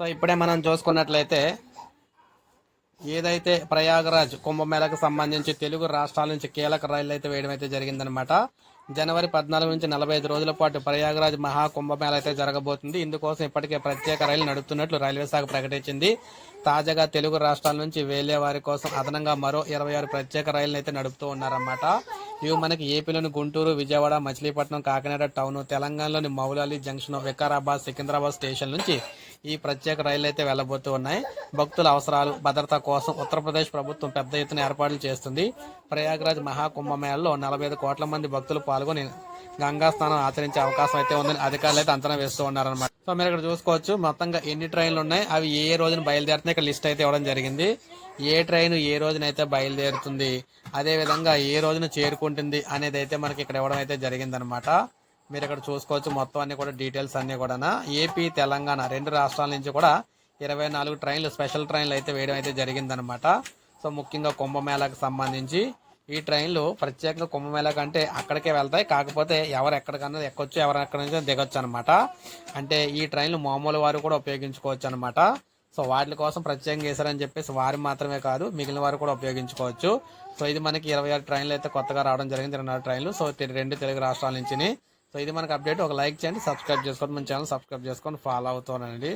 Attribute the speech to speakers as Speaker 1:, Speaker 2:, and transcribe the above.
Speaker 1: So ఇప్పుడే మనం చూసుకున్నట్లయితే ఏదైతే ప్రయాగరాజ్ కుంభమేళకు సంబంధించి తెలుగు రాష్ట్రాల నుంచి కీలక రైళ్ళు అయితే వేయడం అయితే జరిగిందనమాట జనవరి పద్నాలుగు నుంచి నలభై ఐదు రోజుల పాటు ప్రయాగరాజ్ మహాకుంభమేళ అయితే జరగబోతుంది. ఇందుకోసం ఇప్పటికే ప్రత్యేక రైలు నడుపుతున్నట్లు రైల్వే శాఖ ప్రకటించింది. తాజాగా తెలుగు రాష్ట్రాల నుంచి వెళ్ళే వారి కోసం అదనంగా మరో ఇరవై ఆరు ప్రత్యేక రైళ్ళు అయితే నడుపుతూ ఉన్నారన్నమాట. ఇవి మనకి ఏపీలోని గుంటూరు విజయవాడ మచిలీపట్నం కాకినాడ టౌన్ తెలంగాణలోని మౌలాలి జంక్షన్ వికారాబాద్ సికింద్రాబాద్ స్టేషన్ నుంచి ఈ ప్రత్యేక రైళ్ళు అయితే వెళ్ళబోతూ ఉన్నాయి. భక్తుల అవసరాలు భద్రత కోసం ఉత్తరప్రదేశ్ ప్రభుత్వం పెద్ద ఎత్తున ఏర్పాట్లు చేస్తుంది. ప్రయాగ్రాజ్ మహాకుంభమేళలో నలభై ఐదు కోట్ల మంది భక్తులు పాల్గొని గంగా స్నానం ఆచరించే అవకాశం అయితే ఉందని అధికారులు అయితే అంచనా వేస్తూ ఉన్నారనమాట సో మీరు ఇక్కడ చూసుకోవచ్చు మొత్తంగా ఎన్ని ట్రైన్లు ఉన్నాయి అవి ఏ రోజున బయలుదేరుతున్నాయి ఇక్కడ లిస్ట్ అయితే ఇవ్వడం జరిగింది. ఏ ట్రైన్ ఏ రోజున అయితే బయలుదేరుతుంది అదేవిధంగా ఏ రోజున చేరుకుంటుంది అనేది అయితే మనకి ఇక్కడ ఇవ్వడం అయితే జరిగిందనమాట మీరు ఇక్కడ చూసుకోవచ్చు మొత్తం అన్ని కూడా డీటెయిల్స్ అన్ని కూడా ఏపీ తెలంగాణ రెండు రాష్ట్రాల నుంచి కూడా ఇరవై నాలుగు ట్రైన్లు స్పెషల్ ట్రైన్లు అయితే వేయడం అయితే జరిగిందనమాట సో ముఖ్యంగా కుంభమేళాకు సంబంధించి ఈ ట్రైన్లు ప్రత్యేకంగా కుంభమేళా కంటే అక్కడికే వెళ్తాయి. కాకపోతే ఎవరు ఎక్కడికన్నా ఎక్కొచ్చు ఎవరు ఎక్కడి నుంచి దిగొచ్చు అనమాట అంటే ఈ ట్రైన్లు మామూలు వారు కూడా ఉపయోగించుకోవచ్చు అనమాట సో వాటి కోసం ప్రత్యేకంగా వేశారని చెప్పేసి వారు మాత్రమే కాదు మిగిలిన వారు కూడా ఉపయోగించుకోవచ్చు. సో ఇది మనకి ఇరవై ఆరు ట్రైన్లు అయితే కొత్తగా రావడం జరిగింది ఇరవై నాలుగు ట్రైన్లు. సో రెండు తెలుగు రాష్ట్రాల నుంచి సో ఇది మనకి అప్డేట్. ఒక లైక్ చేయండి సబ్స్క్రైబ్ చేసుకోండి మన ఛానల్ సబ్స్క్రైబ్ చేసుకొని ఫాలో అవుతానండి